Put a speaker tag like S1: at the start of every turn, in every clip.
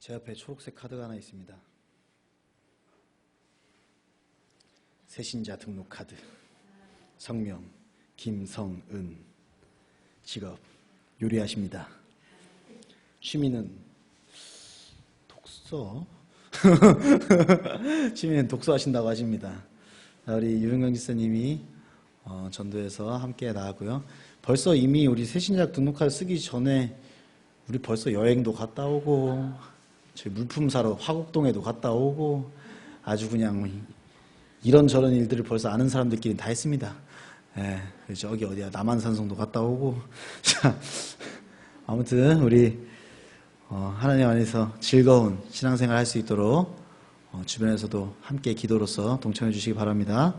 S1: 제 앞에 초록색 카드가 하나 있습니다. 새신자 등록 카드. 성명 김성은. 직업 요리하십니다. 취미는 독서. 취미는 독서하신다고 하십니다. 우리 유영경 지사님이 어, 전도에서 함께 나가고요. 벌써 이미 우리 새신자 등록카드 쓰기 전에 우리 벌써 여행도 갔다 오고 저희 물품 사러 화곡동에도 갔다 오고 아주 그냥 이런저런 일들을 벌써 아는 사람들끼리 다 했습니다. 예, 저기 어디야 남한산성도 갔다 오고 자 아무튼 우리 어, 하나님 안에서 즐거운 신앙생활 할 수 있도록 어, 주변에서도 함께 기도로서 동참해 주시기 바랍니다.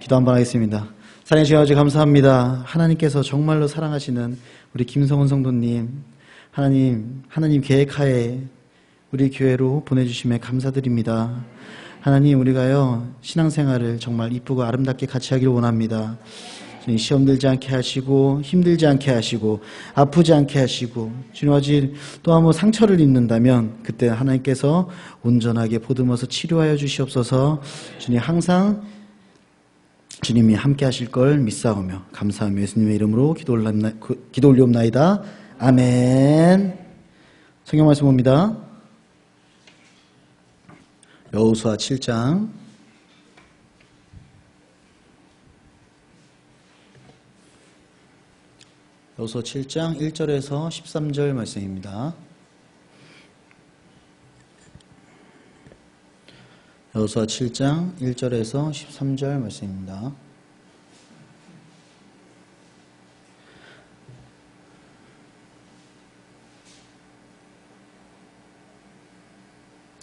S1: 기도 한번 하겠습니다. 사랑해 주여 아주 감사합니다. 하나님께서 정말로 사랑하시는 우리 김성훈 성도님 하나님 하나님 계획하에 우리 교회로 보내주심에 감사드립니다. 하나님 우리가요 신앙생활을 정말 이쁘고 아름답게 같이 하기를 원합니다. 주님 시험 들지 않게 하시고 힘들지 않게 하시고 아프지 않게 하시고 주님 아직 또 한 번 상처를 입는다면 그때 하나님께서 온전하게 보듬어서 치료하여 주시옵소서 주님 항상 주님이 함께 하실 걸 믿사오며 감사하며 예수님의 이름으로 기도 올리옵나이다. 아멘 성경 말씀 봅니다. 여호수아 7장 여호수아 7장 1절에서 13절 말씀입니다. 여호수아 7장 1절에서 13절 말씀입니다.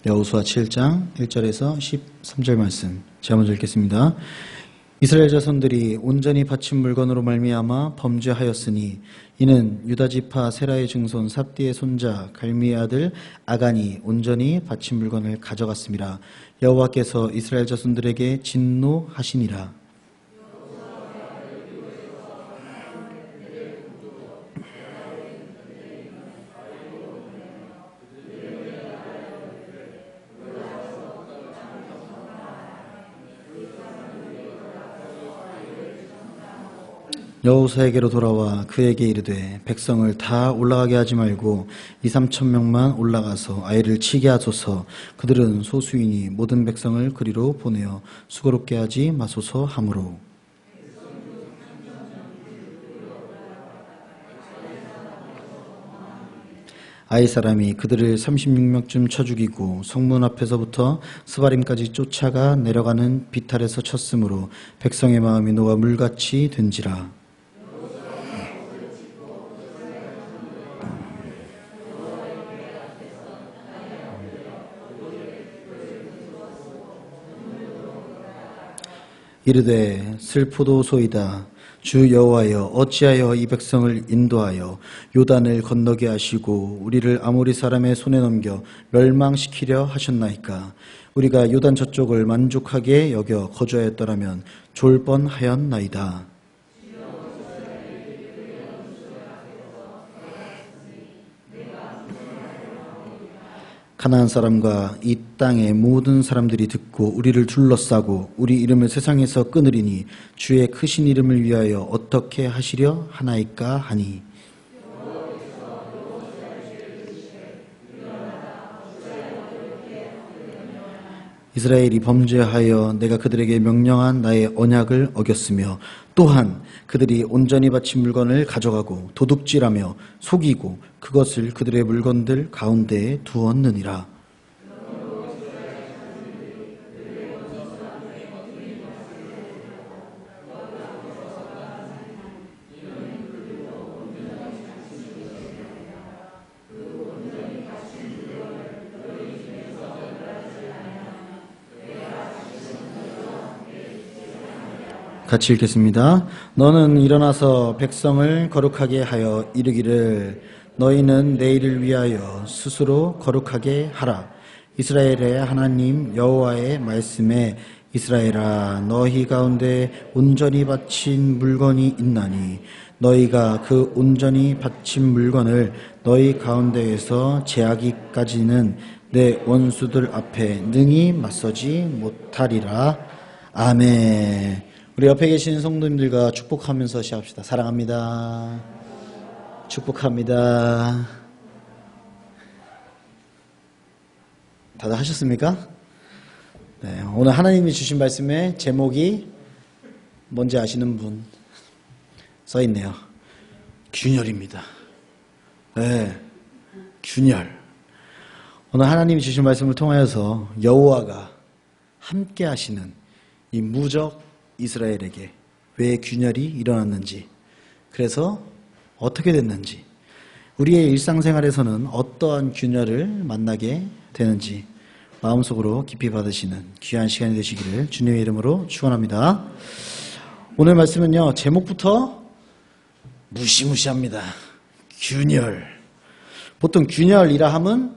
S1: 여호수아 7장 1절에서 13절 말씀 제가 먼저 읽겠습니다. 이스라엘 자손들이 온전히 바친 물건으로 말미암아 범죄하였으니 이는 유다 지파 세라의 증손 삽디의 손자 갈미의 아들 아간이 온전히 바친 물건을 가져갔습니다. 여호와께서 이스라엘 자손들에게 진노하시니라. 여호수에게로 돌아와 그에게 이르되 백성을 다 올라가게 하지 말고 이 삼천 명만 올라가서 아이를 치게 하소서. 그들은 소수이니 모든 백성을 그리로 보내어 수고롭게 하지 마소서 하므로. 아이 사람이 그들을 36명쯤 쳐 죽이고 성문 앞에서부터 스바림까지 쫓아가 내려가는 비탈에서 쳤으므로 백성의 마음이 녹아 물같이 된지라 이르되 슬프도소이다. 주 여호와여 어찌하여 이 백성을 인도하여 요단을 건너게 하시고 우리를 아모리 사람의 손에 넘겨 멸망시키려 하셨나이까? 우리가 요단 저쪽을 만족하게 여겨 거주하였더라면 졸 뻔하였나이다 가나안 사람과 이 땅의 모든 사람들이 듣고 우리를 둘러싸고 우리 이름을 세상에서 끊으리니 주의 크신 이름을 위하여 어떻게 하시려 하나이까 하니 이스라엘이 범죄하여 내가 그들에게 명령한 나의 언약을 어겼으며 또한 그들이 온전히 바친 물건을 가져가고 도둑질하며 속이고 그것을 그들의 물건들 가운데에 두었느니라. 같이 읽겠습니다. 너는 일어나서 백성을 거룩하게 하여 이르기를 너희는 내일을 위하여 스스로 거룩하게 하라. 이스라엘의 하나님 여호와의 말씀에 이스라엘아 너희 가운데 온전히 바친 물건이 있나니 너희가 그 온전히 바친 물건을 너희 가운데에서 제하기까지는 내 원수들 앞에 능히 맞서지 못하리라. 아멘. 우리 옆에 계신 성도님들과 축복하면서 시합시다. 사랑합니다. 축복합니다. 다들 하셨습니까? 네, 오늘 하나님이 주신 말씀의 제목이 뭔지 아시는 분 써 있네요. 균열입니다. 네, 균열. 오늘 하나님이 주신 말씀을 통하여서 여호와가 함께 하시는 이 무적 이스라엘에게 왜 균열이 일어났는지, 그래서 어떻게 됐는지, 우리의 일상생활에서는 어떠한 균열을 만나게 되는지 마음속으로 깊이 받으시는 귀한 시간이 되시기를 주님의 이름으로 축원합니다. 오늘 말씀은요 제목부터 무시무시합니다. 균열. 보통 균열이라 함은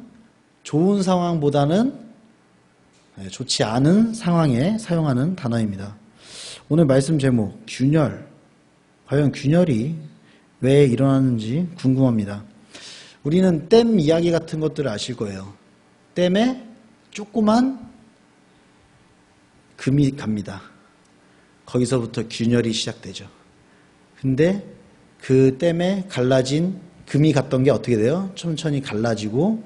S1: 좋은 상황보다는 네, 좋지 않은 상황에 사용하는 단어입니다. 오늘 말씀 제목 균열. 과연 균열이 왜 일어나는지 궁금합니다. 우리는 댐 이야기 같은 것들을 아실 거예요. 댐에 조그만 금이 갑니다. 거기서부터 균열이 시작되죠. 근데 그 댐에 갈라진 금이 갔던 게 어떻게 돼요? 천천히 갈라지고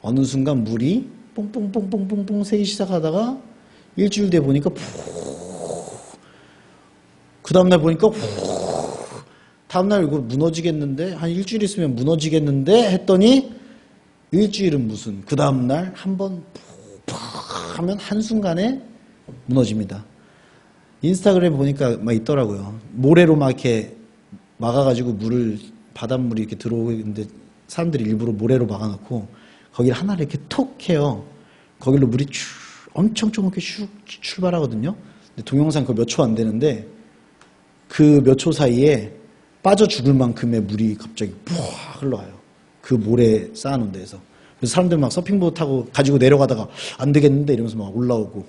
S1: 어느 순간 물이 뽕뽕뽕뽕뽕뽕 새기 시작하다가 일주일 뒤에 보니까 푹. 그 다음날 보니까 푹. 다음날 이거 무너지겠는데 한 일주일 있으면 무너지겠는데 했더니 일주일은 무슨 그 다음날 한번 푹 하면 한순간에 무너집니다. 인스타그램 보니까 막 있더라고요. 모래로 막 이렇게 막아가지고 물을 바닷물이 이렇게 들어오는데 사람들이 일부러 모래로 막아놓고 거기를 하나를 이렇게 톡 해요. 거기로 물이 쭉 엄청 조금게 슉 출발하거든요. 근데 동영상 그몇초 안 되는데 그 몇 초 사이에 빠져 죽을 만큼의 물이 갑자기 푸 흘러와요. 그 모래 쌓아놓은 데에서. 그래서 사람들 막 서핑보드 타고 가지고 내려가다가 안 되겠는데 이러면서 막 올라오고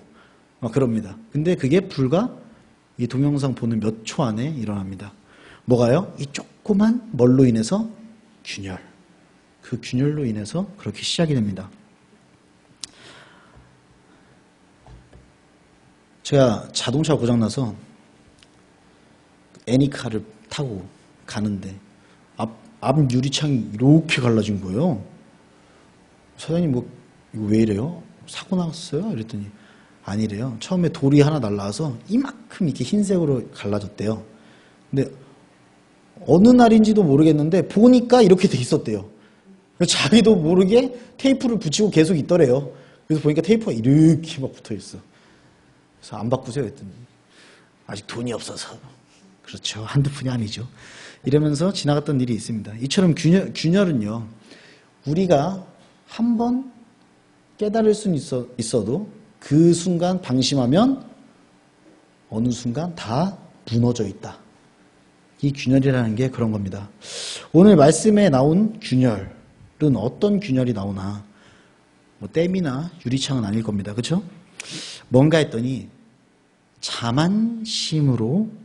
S1: 막 그럽니다. 근데 그게 불과 이 동영상 보는 몇 초 안에 일어납니다. 뭐가요? 이 조그만 뭘로 인해서 균열. 그 균열로 인해서 그렇게 시작이 됩니다. 제가 자동차 고장나서 애니카를 타고 가는데 앞, 앞 유리창이 이렇게 갈라진 거예요. 사장님 뭐 이거 왜 이래요? 사고 났어요? 이랬더니 아니래요. 처음에 돌이 하나 날라와서 이만큼 이렇게 흰색으로 갈라졌대요. 근데 어느 날인지도 모르겠는데 보니까 이렇게 돼 있었대요. 자기도 모르게 테이프를 붙이고 계속 있더래요. 그래서 보니까 테이프가 이렇게 막 붙어 있어. 그래서 안 바꾸세요 했더니 아직 돈이 없어서 그렇죠. 한두 푼이 아니죠. 이러면서 지나갔던 일이 있습니다. 이처럼 균열, 균열은요. 우리가 한 번 깨달을 수는 있어, 있어도 그 순간 방심하면 어느 순간 다 무너져 있다. 이 균열이라는 게 그런 겁니다. 오늘 말씀에 나온 균열은 어떤 균열이 나오나 뭐 댐이나 유리창은 아닐 겁니다. 그렇죠? 뭔가 했더니 자만심으로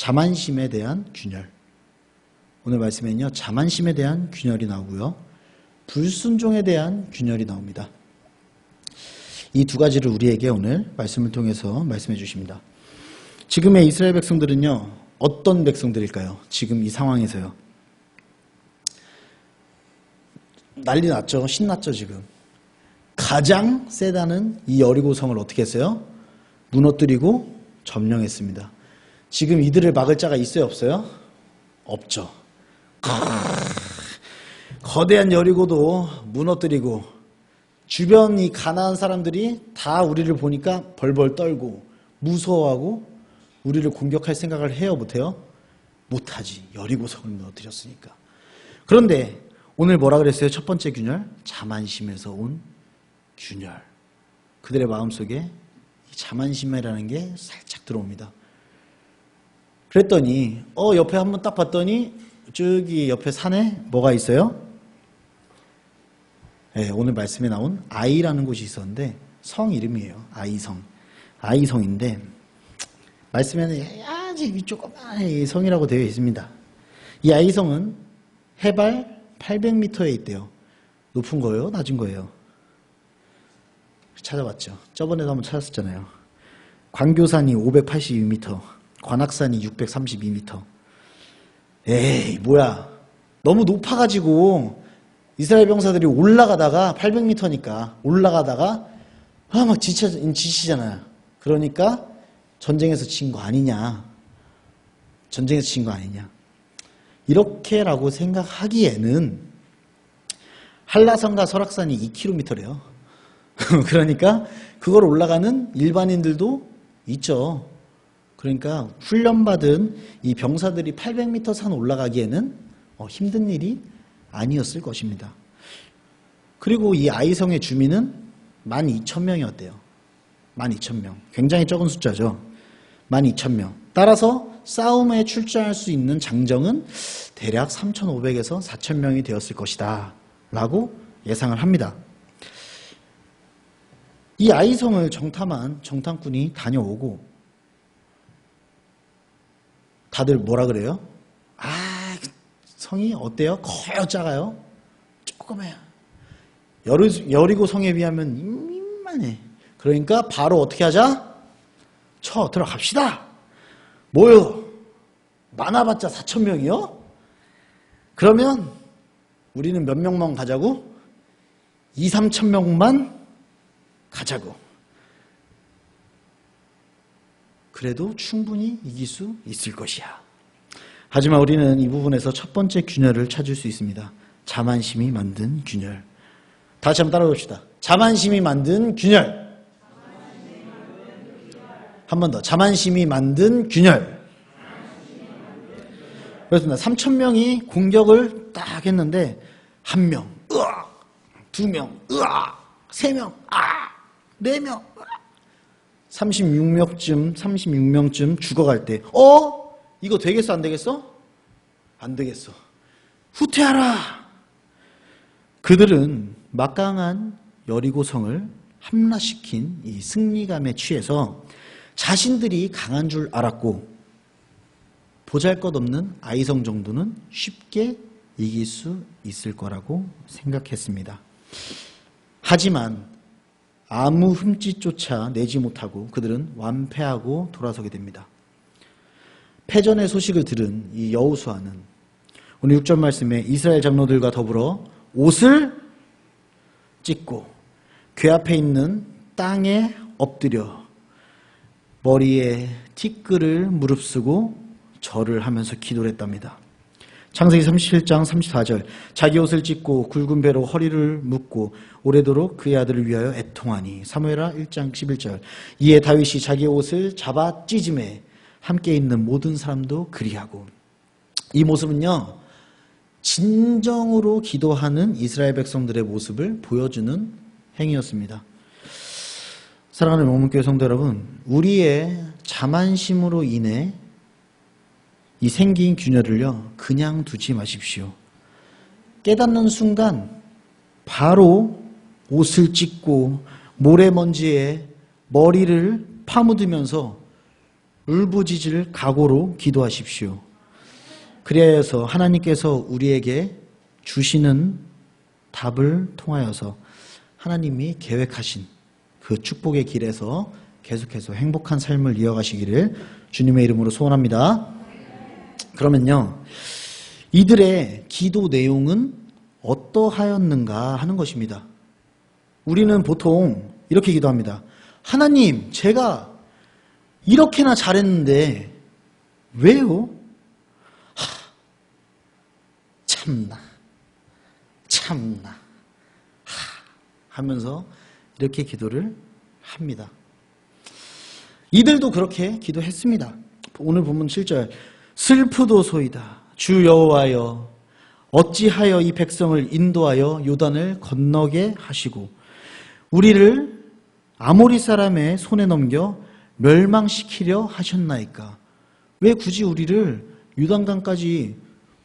S1: 자만심에 대한 균열. 오늘 말씀에는요. 자만심에 대한 균열이 나오고요. 불순종에 대한 균열이 나옵니다. 이 두 가지를 우리에게 오늘 말씀을 통해서 말씀해 주십니다. 지금의 이스라엘 백성들은요. 어떤 백성들일까요? 지금 이 상황에서요. 난리 났죠. 신났죠, 지금. 가장 세다는 이 여리고성을 어떻게 했어요? 무너뜨리고 점령했습니다. 지금 이들을 막을 자가 있어요, 없어요? 없죠. 거대한 여리고도 무너뜨리고 주변 이 가난한 사람들이 다 우리를 보니까 벌벌 떨고 무서워하고 우리를 공격할 생각을 해요, 못해요? 못하지. 여리고성을 무너뜨렸으니까. 그런데 오늘 뭐라 그랬어요? 첫 번째 균열? 자만심에서 온 균열. 그들의 마음속에 자만심이라는 게 살짝 들어옵니다. 그랬더니 어 옆에 한번 딱 봤더니 저기 옆에 산에 뭐가 있어요? 네, 오늘 말씀에 나온 아이라는 곳이 있었는데 성 이름이에요. 아이성. 아이성인데 말씀에는 아주 조그만 성이라고 되어 있습니다. 이 아이성은 해발 800m에 있대요. 높은 거예요? 낮은 거예요? 찾아봤죠. 저번에도 한번 찾았었잖아요. 광교산이 582m, 관악산이 632m. 에이, 뭐야. 너무 높아가지고 이스라엘 병사들이 올라가다가 800m니까 올라가다가 아, 막 지쳐, 지치잖아요. 그러니까 전쟁에서 진 거 아니냐. 전쟁에서 진 거 아니냐. 이렇게라고 생각하기에는 한라산과 설악산이 2km래요. 그러니까 그걸 올라가는 일반인들도 있죠. 그러니까 훈련받은 이 병사들이 800m 산 올라가기에는 어, 힘든 일이 아니었을 것입니다. 그리고 이 아이성의 주민은 12,000명이었대요. 12,000명. 굉장히 적은 숫자죠. 12,000명. 따라서 싸움에 출전할 수 있는 장정은 대략 3,500에서 4,000명이 되었을 것이다. 라고 예상을 합니다. 이 아이성을 정탐한 정탐꾼이 다녀오고 다들 뭐라 그래요? 아, 성이 어때요? 커요, 작아요? 조그매요. 여리, 여리고 성에 비하면 이만해. 그러니까 바로 어떻게 하자? 쳐 들어갑시다. 뭐요? 많아봤자 4천 명이요? 그러면 우리는 몇 명만 가자고? 2, 3천 명만 가자고. 그래도 충분히 이길 수 있을 것이야. 하지만 우리는 이 부분에서 첫 번째 균열을 찾을 수 있습니다. 자만심이 만든 균열. 다시 한번 따라봅시다. 자만심이 만든 균열. 한 번 더. 자만심이 만든 균열. 그렇습니다. 3천 명이 공격을 딱 했는데 한 명, 으악, 두 명, 으악, 세 명, 아, 네 명, 36명쯤 36명쯤 죽어갈 때, 어? 이거 되겠어 안 되겠어? 안 되겠어. 후퇴하라. 그들은 막강한 여리고성을 함락시킨 이 승리감에 취해서 자신들이 강한 줄 알았고 보잘 것 없는 아이성 정도는 쉽게 이길 수 있을 거라고 생각했습니다. 하지만 아무 흠집조차 내지 못하고 그들은 완패하고 돌아서게 됩니다. 패전의 소식을 들은 이 여우수아는 오늘 6절 말씀에 이스라엘 장로들과 더불어 옷을 찢고 궤 앞에 있는 땅에 엎드려 머리에 티끌을 무릅쓰고 절을 하면서 기도를 했답니다. 창세기 37장 34절. 자기 옷을 찢고 굵은 배로 허리를 묶고 오래도록 그의 아들을 위하여 애통하니. 사무엘하 1장 11절. 이에 다윗이 자기 옷을 잡아 찢음에 함께 있는 모든 사람도 그리하고. 이 모습은요 진정으로 기도하는 이스라엘 백성들의 모습을 보여주는 행위였습니다. 사랑하는 목문교회 성도 여러분 우리의 자만심으로 인해 이 생긴 균열을요, 그냥 두지 마십시오. 깨닫는 순간 바로 옷을 찢고 모래먼지에 머리를 파묻으면서 울부짖을 각오로 기도하십시오. 그래서 하나님께서 우리에게 주시는 답을 통하여서 하나님이 계획하신 그 축복의 길에서 계속해서 행복한 삶을 이어가시기를 주님의 이름으로 소원합니다. 그러면요, 이들의 기도 내용은 어떠하였는가 하는 것입니다. 우리는 보통 이렇게 기도합니다. 하나님, 제가 이렇게나 잘했는데, 왜요? 하, 참나, 참나, 하, 하면서 이렇게 기도를 합니다. 이들도 그렇게 기도했습니다. 오늘 본문 7절. 슬프도소이다. 주 여호와여 어찌하여 이 백성을 인도하여 요단을 건너게 하시고 우리를 아모리 사람의 손에 넘겨 멸망시키려 하셨나이까? 왜 굳이 우리를 유단강까지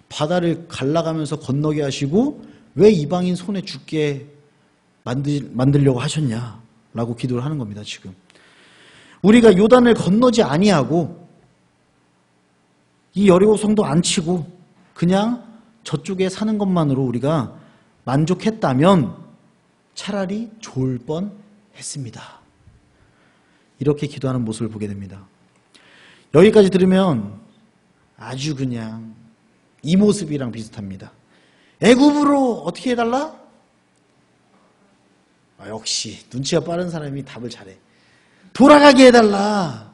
S1: 바다를 갈라가면서 건너게 하시고 왜 이방인 손에 죽게 만들, 만들려고 하셨냐? 라고 기도를 하는 겁니다, 지금. 우리가 요단을 건너지 아니하고 이 여리고 성도 안 치고 그냥 저쪽에 사는 것만으로 우리가 만족했다면 차라리 좋을 뻔 했습니다. 이렇게 기도하는 모습을 보게 됩니다. 여기까지 들으면 아주 그냥 이 모습이랑 비슷합니다. 애굽으로 어떻게 해달라? 아, 역시 눈치가 빠른 사람이 답을 잘해. 돌아가게 해달라.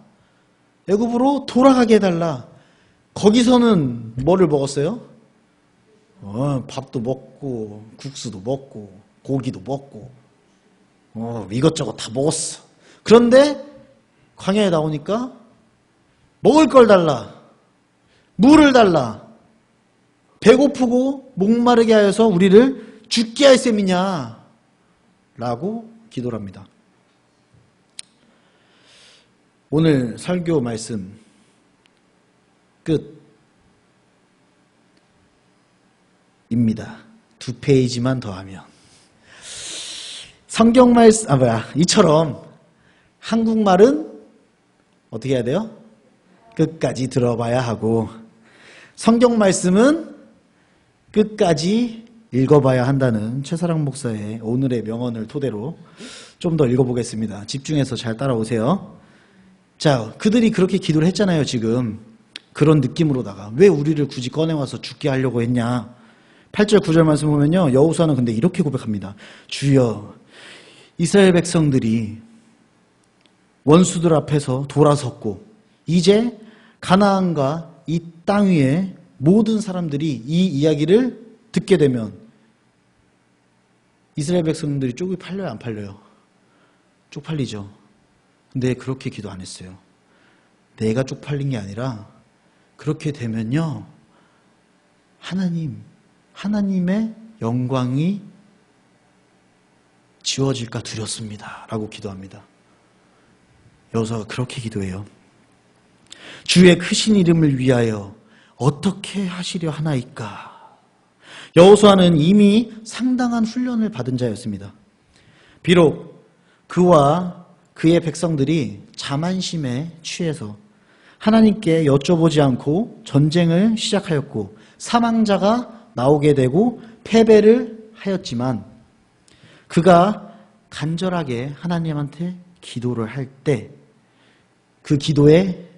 S1: 애굽으로 돌아가게 해달라. 거기서는 뭐를 먹었어요? 어, 밥도 먹고 국수도 먹고 고기도 먹고 어, 이것저것 다 먹었어. 그런데 광야에 나오니까 먹을 걸 달라. 물을 달라. 배고프고 목마르게 하여서 우리를 죽게 할 셈이냐? 라고 기도를 합니다. 오늘 설교 말씀 끝입니다. 두 페이지만 더하면. 성경 말씀, 아, 뭐야. 이처럼 한국말은 어떻게 해야 돼요? 끝까지 들어봐야 하고, 성경 말씀은 끝까지 읽어봐야 한다는 최사랑 목사의 오늘의 명언을 토대로 좀 더 읽어보겠습니다. 집중해서 잘 따라오세요. 자, 그들이 그렇게 기도를 했잖아요, 지금. 그런 느낌으로다가. 왜 우리를 굳이 꺼내와서 죽게 하려고 했냐. 8절, 9절 말씀 보면요. 여우수아는 근데 이렇게 고백합니다. 주여, 이스라엘 백성들이 원수들 앞에서 돌아섰고, 이제 가나안과 이 땅 위에 모든 사람들이 이 이야기를 듣게 되면 이스라엘 백성들이 쪽이 팔려요, 안 팔려요? 쪽팔리죠. 근데 그렇게 기도 안 했어요. 내가 쪽팔린 게 아니라 그렇게 되면요. 하나님, 하나님의 영광이 지워질까 두렵습니다. 라고 기도합니다. 여호수아가 그렇게 기도해요. 주의 크신 이름을 위하여 어떻게 하시려 하나이까? 여호수아는 이미 상당한 훈련을 받은 자였습니다. 비록 그와 그의 백성들이 자만심에 취해서 하나님께 여쭤보지 않고 전쟁을 시작하였고 사망자가 나오게 되고 패배를 하였지만 그가 간절하게 하나님한테 기도를 할 때 그 기도의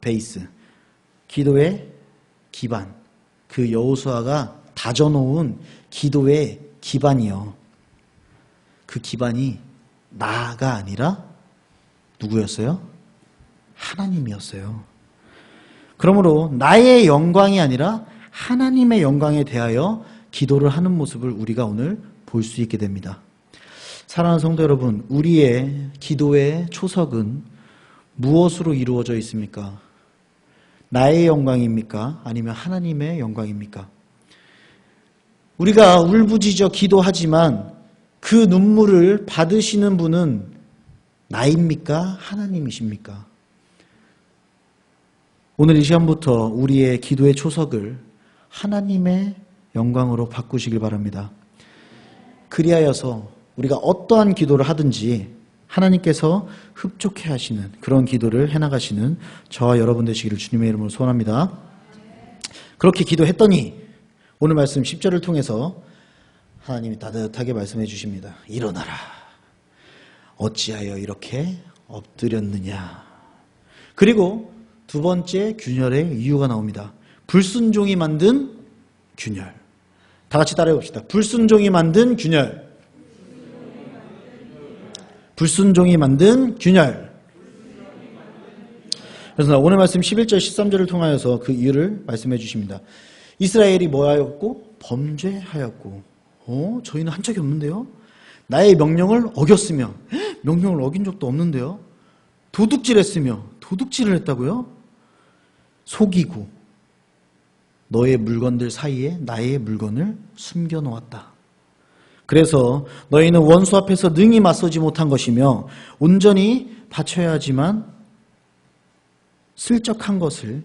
S1: 베이스, 기도의 기반, 그 여호수아가 다져놓은 기도의 기반이요. 그 기반이 나가 아니라 누구였어요? 하나님이었어요. 그러므로 나의 영광이 아니라 하나님의 영광에 대하여 기도를 하는 모습을 우리가 오늘 볼 수 있게 됩니다. 사랑하는 성도 여러분, 우리의 기도의 초석은 무엇으로 이루어져 있습니까? 나의 영광입니까? 아니면 하나님의 영광입니까? 우리가 울부짖어 기도하지만 그 눈물을 받으시는 분은 나입니까? 하나님이십니까? 오늘 이 시간부터 우리의 기도의 초석을 하나님의 영광으로 바꾸시길 바랍니다. 그리하여서 우리가 어떠한 기도를 하든지 하나님께서 흡족해 하시는 그런 기도를 해나가시는 저와 여러분 되시기를 주님의 이름으로 소원합니다. 그렇게 기도했더니 오늘 말씀 10절을 통해서 하나님이 따뜻하게 말씀해 주십니다. 일어나라. 어찌하여 이렇게 엎드렸느냐. 그리고 두 번째 균열의 이유가 나옵니다. 불순종이 만든 균열. 다 같이 따라해 봅시다. 불순종이 만든 균열. 불순종이 만든 균열. 그래서 오늘 말씀 11절 13절을 통하여서 그 이유를 말씀해 주십니다. 이스라엘이 뭐하였고 범죄하였고 어? 저희는 한 적이 없는데요. 나의 명령을 어겼으며 명령을 어긴 적도 없는데요. 도둑질했으며 도둑질을 했다고요? 속이고 너의 물건들 사이에 나의 물건을 숨겨 놓았다. 그래서 너희는 원수 앞에서 능히 맞서지 못한 것이며 온전히 바쳐야 하지만 슬쩍한 것을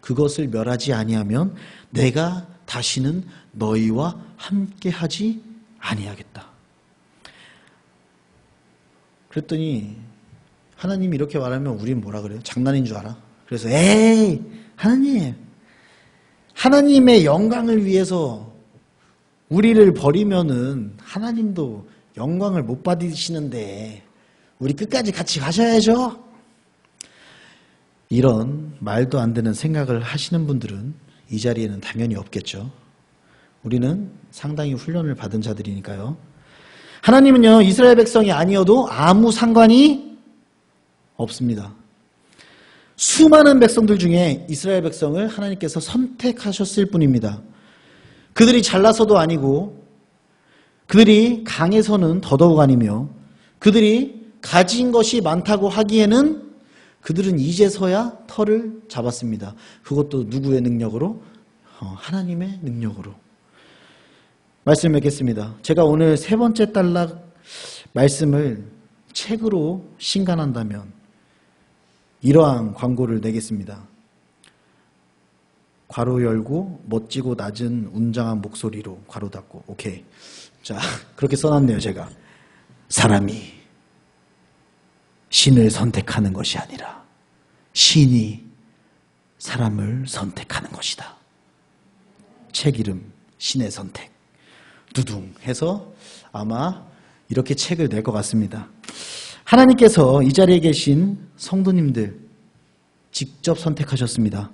S1: 그것을 멸하지 아니하면 내가 다시는 너희와 함께 하지 아니하겠다. 그랬더니 하나님이 이렇게 말하면 우린 뭐라 그래요? 장난인 줄 알아? 그래서 에이 하나님 하나님의 영광을 위해서 우리를 버리면은 하나님도 영광을 못 받으시는데 우리 끝까지 같이 가셔야죠. 이런 말도 안 되는 생각을 하시는 분들은 이 자리에는 당연히 없겠죠. 우리는 상당히 훈련을 받은 자들이니까요. 하나님은요, 이스라엘 백성이 아니어도 아무 상관이 없습니다. 수많은 백성들 중에 이스라엘 백성을 하나님께서 선택하셨을 뿐입니다. 그들이 잘나서도 아니고, 그들이 강해서는 더더욱 아니며, 그들이 가진 것이 많다고 하기에는 그들은 이제서야 털을 잡았습니다. 그것도 누구의 능력으로? 어, 하나님의 능력으로. 말씀 맺겠습니다. 제가 오늘 세 번째 단락 말씀을 책으로 신간한다면 이러한 광고를 내겠습니다. 괄호 열고 멋지고 낮은 웅장한 목소리로 괄호 닫고 오케이. 자 그렇게 써놨네요 제가. 사람이 신을 선택하는 것이 아니라 신이 사람을 선택하는 것이다. 책 이름 신의 선택. 두둥 해서 아마 이렇게 책을 낼 것 같습니다. 하나님께서 이 자리에 계신 성도님들 직접 선택하셨습니다.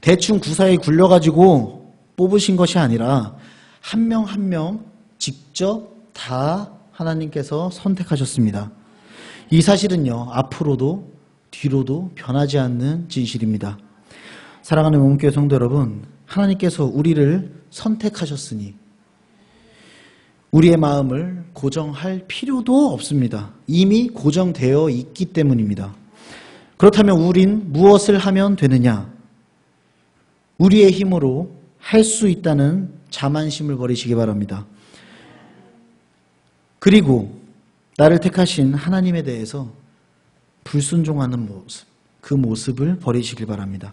S1: 대충 구사에 굴려가지고 뽑으신 것이 아니라 한명 한 명 직접 다 하나님께서 선택하셨습니다. 이 사실은요, 앞으로도 뒤로도 변하지 않는 진실입니다. 사랑하는 몸교회 성도 여러분, 하나님께서 우리를 선택하셨으니 우리의 마음을 고정할 필요도 없습니다. 이미 고정되어 있기 때문입니다. 그렇다면 우린 무엇을 하면 되느냐? 우리의 힘으로 할 수 있다는 자만심을 버리시기 바랍니다. 그리고 나를 택하신 하나님에 대해서 불순종하는 모습, 그 모습을 버리시길 바랍니다.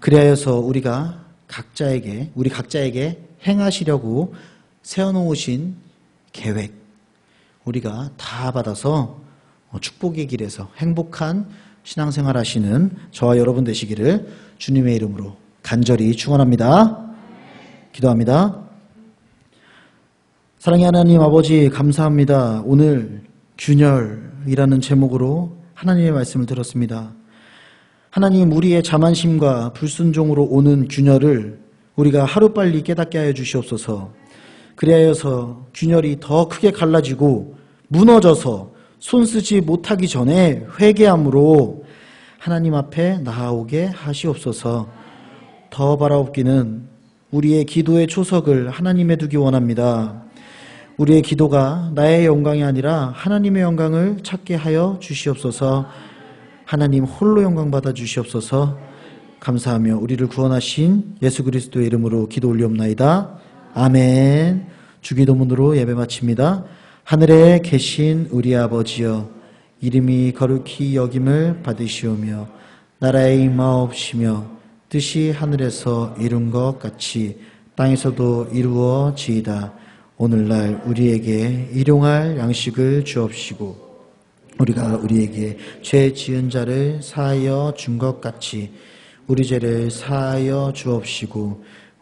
S1: 그리하여서 우리가 각자에게, 우리 각자에게 행하시려고 세워놓으신 계획, 우리가 다 받아서 축복의 길에서 행복한 신앙생활 하시는 저와 여러분 되시기를 주님의 이름으로 간절히 축원합니다. 기도합니다. 사랑의 하나님 아버지 감사합니다. 오늘 균열이라는 제목으로 하나님의 말씀을 들었습니다. 하나님 우리의 자만심과 불순종으로 오는 균열을 우리가 하루빨리 깨닫게 하여 주시옵소서. 그리하여서 균열이 더 크게 갈라지고 무너져서 손쓰지 못하기 전에 회개함으로 하나님 앞에 나아오게 하시옵소서. 더 바라옵기는 우리의 기도의 초석을 하나님에 두기 원합니다. 우리의 기도가 나의 영광이 아니라 하나님의 영광을 찾게 하여 주시옵소서. 하나님 홀로 영광 받아 주시옵소서. 감사하며 우리를 구원하신 예수 그리스도의 이름으로 기도 올리옵나이다. 아멘. 주기도문으로 예배 마칩니다. 하늘에 계신 우리 아버지여 이름이 거룩히 여김을 받으시오며 나라의 임하옵시며 뜻이 하늘에서 이룬 것 같이 땅에서도 이루어지이다. 오늘날 우리에게 일용할 양식을 주옵시고 우리가 우리에게 죄 지은 자를 사하여 준 것 같이 우리 죄를 사하여 주옵시고